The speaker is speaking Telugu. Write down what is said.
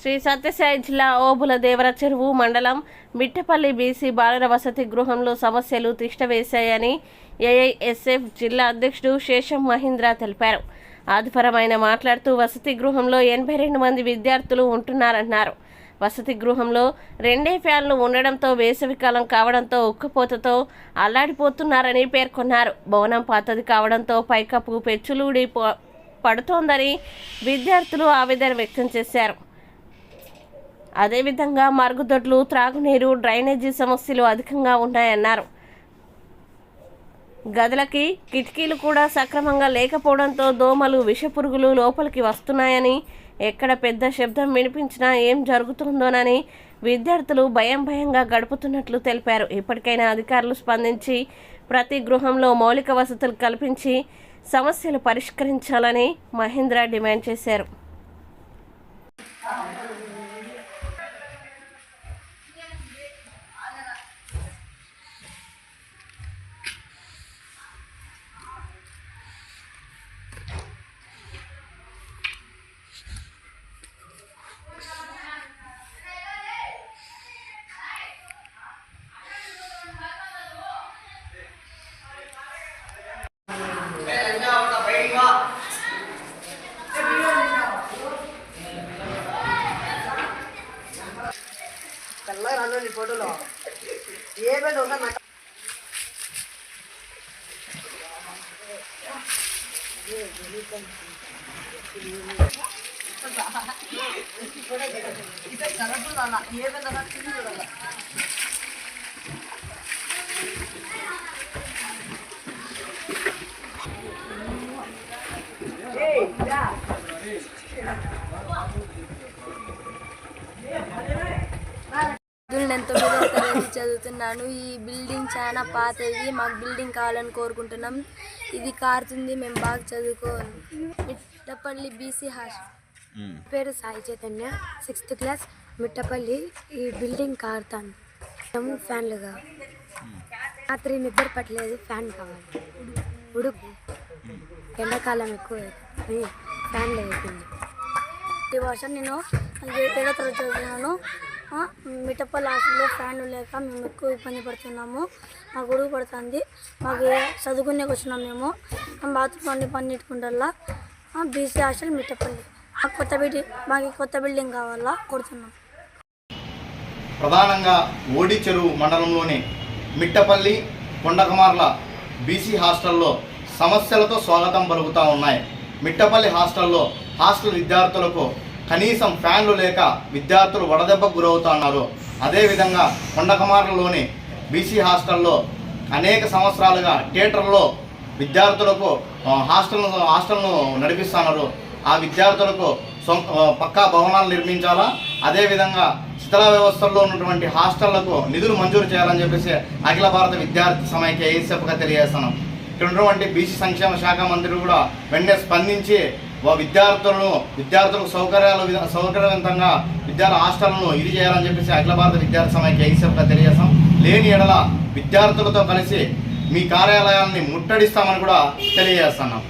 శ్రీ సత్యసాయి జిల్లా ఓబుల దేవర చెరువు మండలం మిట్టపల్లి బీసీ బాలుర వసతి గృహంలో సమస్యలు తిష్టవేశాయని ఏఐఎస్ఎఫ్ జిల్లా అధ్యక్షుడు శేషం మహీంద్ర తెలిపారు. ఆదిపరం ఆయన మాట్లాడుతూ వసతి గృహంలో ఎనభై రెండు మంది విద్యార్థులు ఉంటున్నారన్నారు. వసతి గృహంలో రెండే ఫ్యాన్లు ఉండడంతో వేసవికాలం కావడంతో ఉక్కపోతతో అల్లాడిపోతున్నారని పేర్కొన్నారు. భవనం పాతది కావడంతో పైకప్పు పెచ్చులూడి పడుతోందని విద్యార్థులు ఆవేదన వ్యక్తం చేశారు. అదేవిధంగా మరుగుదొడ్లు త్రాగునీరు డ్రైనేజీ సమస్యలు అధికంగా ఉన్నాయన్నారు. గదులకి కిటికీలు కూడా సక్రమంగా లేకపోవడంతో దోమలు విషపురుగులు లోపలికి వస్తున్నాయని ఎక్కడ పెద్ద శబ్దం వినిపించినా ఏం జరుగుతుందోనని విద్యార్థులు భయం భయంగా గడుపుతున్నట్లు తెలిపారు. ఇప్పటికైనా అధికారులు స్పందించి ప్రతి గృహంలో మౌలిక వసతులు కల్పించి సమస్యలు పరిష్కరించాలని మహేంద్ర డిమాండ్ చేశారు. తెల్లగా ఫోటోలో? ఏ పెద్ద ఉందా నాకు ఏ చూడాలి చదువుతున్నాను. ఈ బిల్డింగ్ చాలా పాతది. మాకు బిల్డింగ్ కావాలని కోరుకుంటున్నాం. ఇది కారుతుంది. మేము బాగా చదువుకోవాలి మిట్టపల్లి బీసీ హాస్టల్ పేరు Sai Chaitanya. Sixth class Mittapalli. ఈ బిల్డింగ్ కారుతాను మేము ఫ్యాన్లుగా. రాత్రి నిద్ర పట్టలేదు. ఫ్యాన్ కావాలి. ఉడుకు. ఎండాకాలం ఎక్కువ అవుతుంది. ఫ్యాన్లు అయిపోయింది ఈ వర్షం నేను ఏడో తరగతి చదువుతున్నాను. ఆ, మిట్టపల్లి హాస్టల్లో ఫ్యాన్లు లేక మేము ఎక్కువ ఇబ్బంది పడుతున్నాము. మాకు గొడుగు పడుతుంది. మాకు ఏ- చదువుకునేకి వచ్చినాం మేము. బాత్రూమ్ అన్ని పని నెట్టుకుంటల్లా బీసీ హాస్టల్ మిట్టపల్లి. మాకు కొత్త బిల్డింగ్ మాకు కొత్త బిల్డింగ్ కావాలా? కొడుతున్నాం. ప్రధానంగా ఓడి చెరువు మండలంలోని మిట్టపల్లి కొండకుమార్ల బీసీ హాస్టల్లో సమస్యలతో స్వాగతం పలుకుతూ ఉన్నాయి. మిట్టపల్లి హాస్టల్లో హాస్టల్ విద్యార్థులకు కనీసం ఫ్యాన్లు లేక విద్యార్థులు వడదెబ్బకు గురవుతున్నారు. అదేవిధంగా కొండకమార్లలోని బీసీ హాస్టల్లో అనేక సంవత్సరాలుగా థియేటర్లో విద్యార్థులకు హాస్టల్ను హాస్టల్ను నడిపిస్తున్నారు. ఆ విద్యార్థులకు పక్కా భవనాలు నిర్మించాలా? అదేవిధంగా శిథిల వ్యవస్థల్లో ఉన్నటువంటి హాస్టళ్ళకు నిధులు మంజూరు చేయాలని చెప్పేసి అఖిల భారత విద్యార్థి సమైక్య ఏసెఫ్గా తెలియజేస్తున్నాం. ఇక్కడ ఉన్నటువంటి బీసీ సంక్షేమ శాఖ మంత్రి కూడా వెంటనే స్పందించి విద్యార్థులను విద్యార్థులకు సౌకర్యాలు సౌకర్యవంతంగా విద్యార్థుల హాస్టళ్ళను ఇది చేయాలని చెప్పేసి అఖిల భారత విద్యార్థి సమైక్య ఏసెఫ్గా తెలియజేస్తాం. లేని ఎడల విద్యార్థులతో కలిసి మీ కార్యాలయాన్ని ముట్టడిస్తామని కూడా తెలియజేస్తున్నాం.